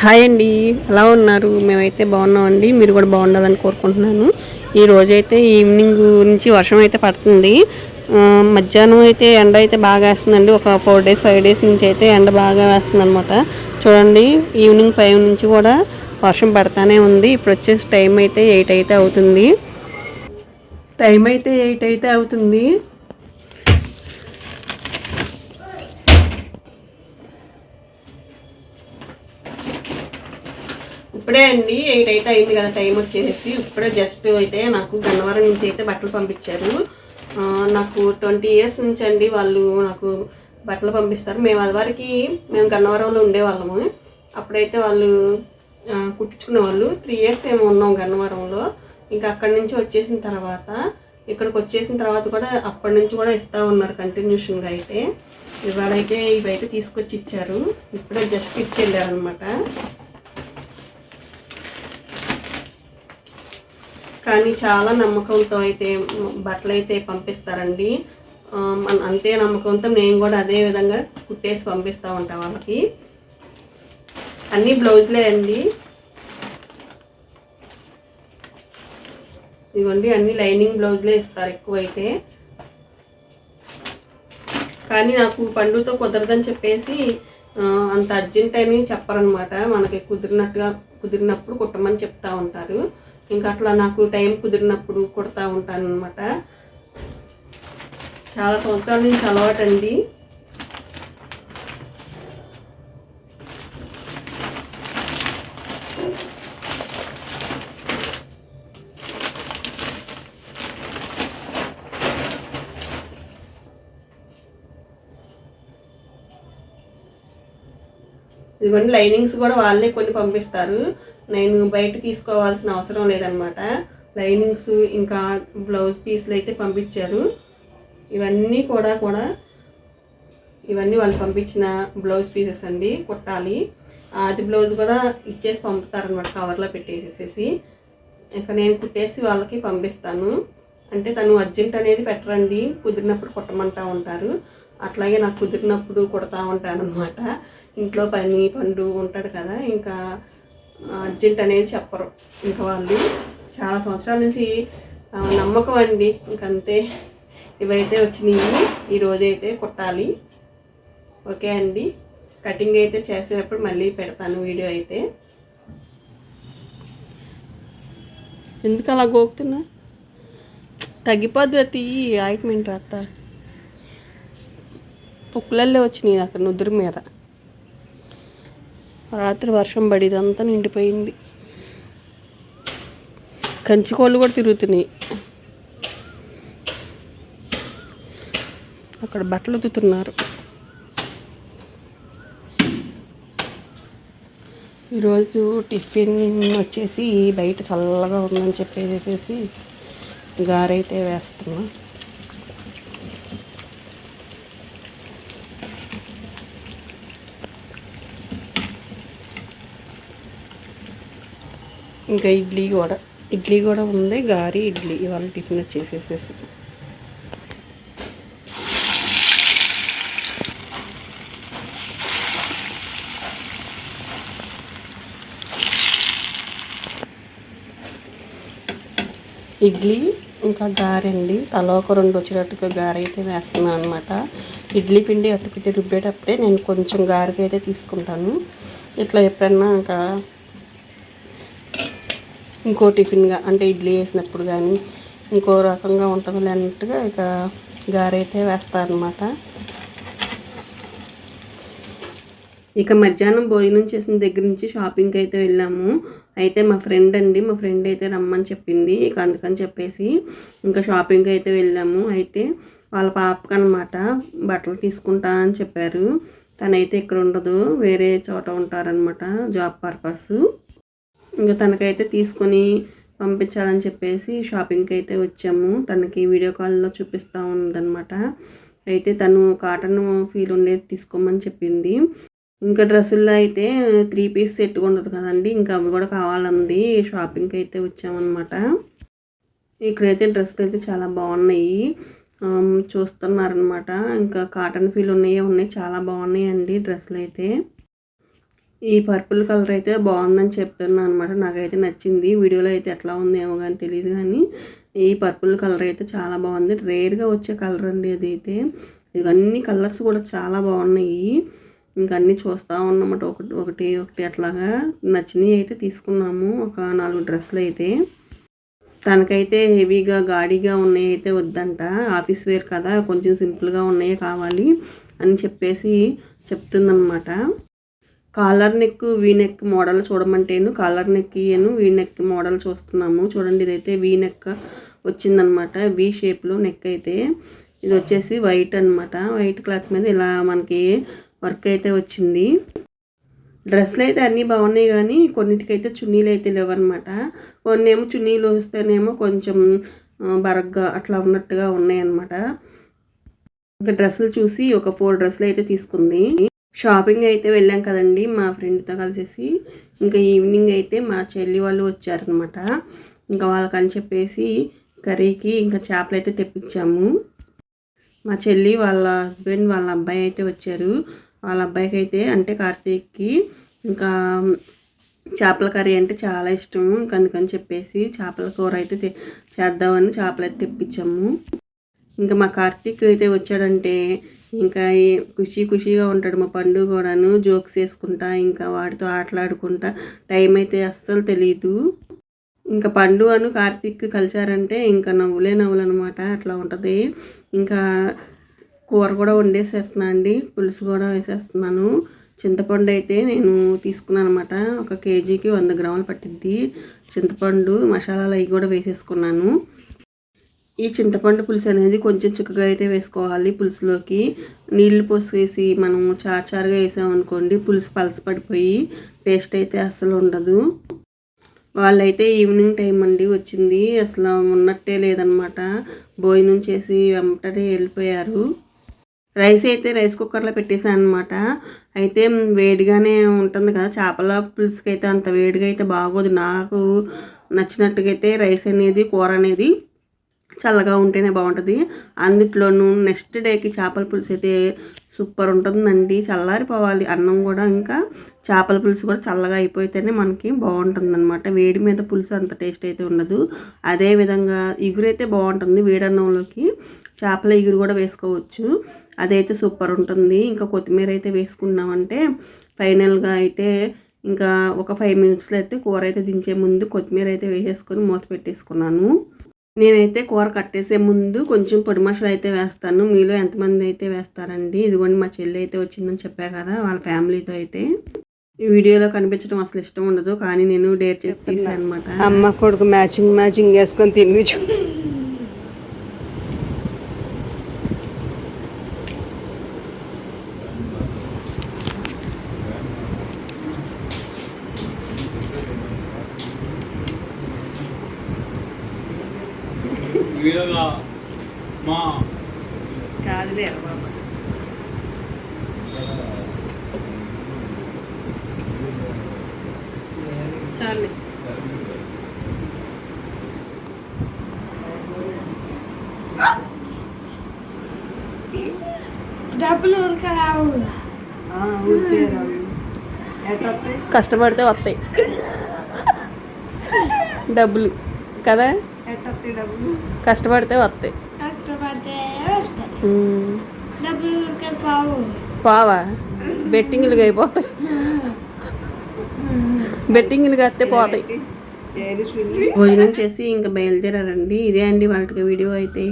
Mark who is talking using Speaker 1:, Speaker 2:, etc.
Speaker 1: Hi అండి ఎలా ఉన్నారు? మేమైతే బాగున్నామండి మీరు కూడా బాగుండాలని కోరుకుంటున్నాను. ఈ రోజైతే ఈవినింగ్ నుంచి వర్షం అయితే పడుతుంది. మధ్యాహ్నం అయితే ఎండ అయితే బాగా వేస్తుందండి. ఒక ఫోర్ డేస్ ఫైవ్ డేస్ నుంచి అయితే ఎండ బాగా వేస్తుంది అనమాట చూడండి ఈవినింగ్ ఫైవ్ నుంచి కూడా వర్షం పడతానే ఉంది. ఇప్పుడు వచ్చేసి టైం అయితే ఎయిట్ అయితే అవుతుంది. టైం అయితే ఎయిట్ అయితే అవుతుంది. ఇప్పుడే అండి ఎయిట్ అయితే అయింది కదా టైం వచ్చేసి. ఇప్పుడే జస్ట్ అయితే నాకు గన్నవరం నుంచి అయితే బట్టలు పంపించారు. నాకు ట్వంటీ ఇయర్స్ నుంచి అండి వాళ్ళు నాకు బట్టలు పంపిస్తారు. మేము అదివరకు మేము గన్నవరంలో ఉండేవాళ్ళము. అప్పుడైతే వాళ్ళు కుట్టించుకునే వాళ్ళు త్రీ ఇయర్స్ ఏమో ఉన్నాం గన్నవరంలో. ఇంకా అక్కడి నుంచి వచ్చేసిన తర్వాత ఇక్కడికి వచ్చేసిన తర్వాత కూడా అప్పటి నుంచి కూడా ఇస్తూ ఉన్నారు కంటిన్యూషన్గా అయితే. ఇవాళ అయితే ఇవైతే తీసుకొచ్చి ఇచ్చారు. ఇప్పుడే జస్ట్ ఇచ్చి వెళ్ళారనమాట కానీ చాలా నమ్మకంతో అయితే బట్టలు అయితే పంపిస్తారండి మన- అంతే నమ్మకంతో నేను కూడా అదే విధంగా కుట్టేసి పంపిస్తూ ఉంటాను వాళ్ళకి. అన్ని బ్లౌజ్లే అండి. ఇదిగోండి అన్ని లైనింగ్ బ్లౌజ్లే ఇస్తారు ఎక్కువైతే. కానీ నాకు పండుతో కుదరదని చెప్పేసి అంత అర్జెంట్ అని చెప్పరనమాట మనకి కుదిరినట్టుగా కుదిరినప్పుడు కుట్టమని చెప్తా ఉంటారు. ఇంకా అట్లా నాకు టైం కుదిరినప్పుడు కుడతా ఉంటాను అనమాట చాలా సంవత్సరాల నుంచి అలవాటండి. ఇదిగోండి లైనింగ్స్ కూడా వాళ్ళే కొన్ని పంపిస్తారు. నేను బయట తీసుకోవాల్సిన అవసరం లేదనమాట. లైనింగ్స్ ఇంకా బ్లౌజ్ పీస్లు అయితే పంపించారు. ఇవన్నీ కూడా కూడా ఇవన్నీ వాళ్ళు పంపించిన బ్లౌజ్ పీసెస్ అండి కుట్టాలి. అది బ్లౌజ్ కూడా ఇచ్చేసి పంపుతారనమాట కవర్లో పెట్టేసేసి ఇంకా నేను కుట్టేసి వాళ్ళకి పంపిస్తాను. అంటే తను అర్జెంట్ అనేది పెట్టరండి కుదిరినప్పుడు కుట్టమంటా ఉంటారు. అట్లాగే నాకు కుదిరినప్పుడు కుడతా ఉంటాను అనమాట ఇంట్లో పని పండు ఉంటాడు కదా ఇంకా అర్జెంట్ అనేది చెప్పరు. ఇంకా వాళ్ళు చాలా సంవత్సరాల నుంచి నమ్మకం అండి. ఇంకంతే. ఇవైతే వచ్చినాయి. ఈ రోజైతే కుట్టాలి. ఓకే అండి. కటింగ్ అయితే చేసేటప్పుడు మళ్ళీ పెడతాను వీడియో అయితే. ఎందుకు అలా గోకుతున్నా? తగ్గిపోద్ది అతి ఆయింట్మెంట్ అత్త పుక్కులల్లో వచ్చినాయి అక్కడ నుదురు మీద. రాత్రి వర్షం పడి ఇదంతా నిండిపోయింది. కంచికోళ్ళు కూడా తిరుగుతున్నాయి. అక్కడ బట్టలు ఉతుకుతున్నారు ఈరోజు టిఫిన్ వచ్చేసి బయట చల్లగా ఉందని చెప్పేసి గారైతే వేస్తున్నా. ఇంకా ఇడ్లీ కూడా. ఇడ్లీ కూడా ఉంది గారి ఇడ్లీ. ఇవాళ టిఫిన్ వచ్చేసేసేసి ఇడ్లీ ఇంకా గారె అండి. తలో ఒక రెండు వచ్చేటట్టుగా గారె అయితే వేస్తున్నాను అనమాట ఇడ్లీ పిండి అట్టుపిండి రుబ్బేటప్పుడే నేను కొంచెం గారెకి అయితే తీసుకుంటాను. ఇట్లా ఎప్పుడన్నా ఇంకా ఇంకో టిఫిన్గా అంటే ఇడ్లీ వేసినప్పుడు కానీ ఇంకో రకంగా ఉంటుంది అన్నట్టుగా ఇక గారైతే వేస్తాను అనమాట ఇక మధ్యాహ్నం భోజనం చేసిన దగ్గర నుంచి షాపింగ్కి అయితే వెళ్ళాము. అయితే మా ఫ్రెండ్ అండి మా ఫ్రెండ్ అయితే రమ్మని చెప్పింది. ఇక అందుకని చెప్పేసి ఇంకా షాపింగ్కి అయితే వెళ్ళాము. అయితే వాళ్ళ పాపకు అనమాట బట్టలు తీసుకుంటా అని చెప్పారు. తనైతే ఇక్కడ ఉండదు వేరే చోట ఉంటారనమాట జాబ్ పర్పస్. ఇంకా తనకైతే తీసుకొని పంపించాలని చెప్పేసి షాపింగ్కి అయితే వచ్చాము. తనకి వీడియో కాల్లో చూపిస్తూ ఉందనమాట అయితే తను కాటన్ ఫీల్ ఉండేది తీసుకోమని చెప్పింది. ఇంకా డ్రెస్సుల్లో అయితే త్రీ పీస్ సెట్ ఉండదు కదండి. ఇంకా అవి కూడా కావాలంది. షాపింగ్కి అయితే వచ్చామన్నమాట. ఇక్కడైతే డ్రెస్సులు అయితే చాలా బాగున్నాయి. చూస్తున్నారనమాట ఇంకా కాటన్ ఫీల్ ఉన్నాయి ఉన్నాయి. చాలా బాగున్నాయండి డ్రెస్సులు అయితే ఈ పర్పుల్ కలర్ అయితే బాగుందని చెప్తున్నాను అనమాట నాకైతే నచ్చింది. వీడియోలో అయితే ఎట్లా ఉంది ఏమో కానీ తెలియదు కానీ ఈ పర్పుల్ కలర్ అయితే చాలా బాగుంది. రేర్గా వచ్చే కలర్ అండి అది అయితే ఇవన్నీ కలర్స్ కూడా చాలా బాగున్నాయి. ఇంకా అన్నీ చూస్తూ ఉన్నమాట ఒకటి ఒకటి ఒకటి అట్లాగా నచ్చినవి అయితే తీసుకున్నాము. ఒక నాలుగు డ్రెస్సులు అయితే. తనకైతే హెవీగా గాడిగా ఉన్నాయి అయితే వద్దంట. ఆఫీస్ వేర్ కదా కొంచెం సింపుల్గా ఉన్నాయి కావాలి అని చెప్పేసి చెప్తుందన్నమాట. Collar neck V neck model చూడమంటేను collar neck ఇయను వీ నెక్ మోడల్ చూస్తున్నాము. చూడండి ఇదైతే వీ నెక్ వచ్చిందనమాట. వీ షేప్లో నెక్ అయితే. ఇది వచ్చేసి వైట్ అనమాట వైట్ క్లాత్ మీద ఇలా మనకి వర్క్ అయితే వచ్చింది. డ్రెస్సులు అయితే అన్నీ బాగున్నాయి కానీ కొన్నిటికైతే చున్నీలు అయితే లేవన్నమాట కొన్ని ఏమో చున్నీలు వస్తేనేమో కొంచెం బరగ్గా అట్లా ఉన్నట్టుగా ఉన్నాయి అన్నమాట ఇంకా డ్రెస్సులు చూసి ఒక ఫోర్ డ్రెస్సులు అయితే తీసుకుంది. షాపింగ్ అయితే వెళ్ళాం కదండి మా ఫ్రెండ్తో కలిసేసి. ఇంకా ఈవినింగ్ అయితే మా చెల్లి వాళ్ళు వచ్చారనమాట ఇంకా వాళ్ళకని చెప్పేసి కర్రీకి ఇంకా చేపలు అయితే తెప్పించాము. మా చెల్లి వాళ్ళ హస్బెండ్ వాళ్ళ అబ్బాయి అయితే వచ్చారు. వాళ్ళ అబ్బాయికి అయితే అంటే కార్తీక్కి ఇంకా చేపల కర్రీ అంటే చాలా ఇష్టం. ఇంకా అందుకని చెప్పేసి చేపల కూర అయితే చేద్దామని చేపలు అయితే తెప్పించాము. ఇంకా మా కార్తీక్ అయితే వచ్చాడంటే ఇంకా ఖుషీ ఖుషీగా ఉంటాడు మా పండు కూడాను జోక్స్ వేసుకుంటా ఇంకా వాడితో ఆటలాడుకుంటా. టైం అయితే అస్సలు తెలియదు ఇంకా పండు అను కార్తీక్ కలిసారంటే ఇంకా నవ్వులే నవ్వులు అనమాట అట్లా ఉంటుంది. ఇంకా కూర కూడా వండేసేస్తున్నా అండి పులుసు కూడా వేసేస్తున్నాను. చింతపండు అయితే నేను తీసుకున్నాను అనమాట ఒక కేజీకి వంద గ్రాములు పట్టిద్ది. చింతపండు మసాలాలు అవి కూడా వేసేసుకున్నాను. ఈ చింతపండు పులుసు అనేది కొంచెం చిక్కగా అయితే వేసుకోవాలి పులుసులోకి. నీళ్ళు పోసేసి మనం చారుచారుగా వేసామనుకోండి పులుసు పలసపడిపోయి టేస్ట్ అయితే అసలు ఉండదు. వాళ్ళైతే ఈవినింగ్ టైం అండి వచ్చింది. అసలు ఉన్నట్టే లేదనమాట. భోజనం చేసి వెంటనే వెళ్ళిపోయారు. రైస్ అయితే రైస్ కుక్కర్లో పెట్టేశాను అనమాట అయితే వేడిగానే ఉంటుంది కదా చేపల పులుసుకి అయితే అంత వేడిగా అయితే బాగోదు. నాకు నచ్చినట్టుగా అయితే రైస్ అనేది కూర అనేది చల్లగా ఉంటేనే బాగుంటుంది. అందుట్లోనూ నెక్స్ట్ డేకి చేపల పులుసు అయితే సూపర్ ఉంటుందండి. చల్లారిపోవాలి. అన్నం కూడా ఇంకా చేపల పులుసు కూడా చల్లగా అయిపోతేనే మనకి బాగుంటుంది అనమాట వేడి మీద పులుసు అంత టేస్ట్ అయితే ఉండదు. అదే విధంగా బాగుంటుంది. వేడన్నంలోకి చేపల ఇగురు కూడా వేసుకోవచ్చు. అదైతే సూపర్ ఉంటుంది. ఇంకా కొత్తిమీర అయితే వేసుకున్నామంటే ఫైనల్గా అయితే ఇంకా ఒక ఫైవ్ మినిట్స్లో అయితే కూర అయితే దించే ముందు కొత్తిమీర అయితే వేసేసుకొని మూత పెట్టేసుకున్నాను. నేనైతే కూర కట్టేసే ముందు కొంచెం పొడి మసాలా అయితే వేస్తాను. మీలో ఎంతమంది అయితే వేస్తారండి? ఇదిగోండి మా చెల్లి అయితే వచ్చిందని చెప్పా కదా వాళ్ళ ఫ్యామిలీతో అయితే. ఈ వీడియోలో కనిపించడం అసలు ఇష్టం ఉండదు కానీ నేను డేర్ చేసి తీసాను అనమాట
Speaker 2: అమ్మ కొడుకు మ్యాచింగ్ మ్యాచింగ్ వేసుకొని తిరిగి
Speaker 3: వీడగా మా
Speaker 1: చాలు.
Speaker 4: డబ్బులు
Speaker 2: రావు.
Speaker 1: కష్టపడితే వస్తాయి. డబ్బులు కదా? కష్టపడితే వస్తాయి. పావా. బెట్టింగ్లుగా అయిపోతాయి. బెట్టింగ్లుగా వస్తే పోతాయి. భోజనం చేసి ఇంకా బయలుదేరారండి ఇదే అండి వాళ్ళకి వీడియో అయితే.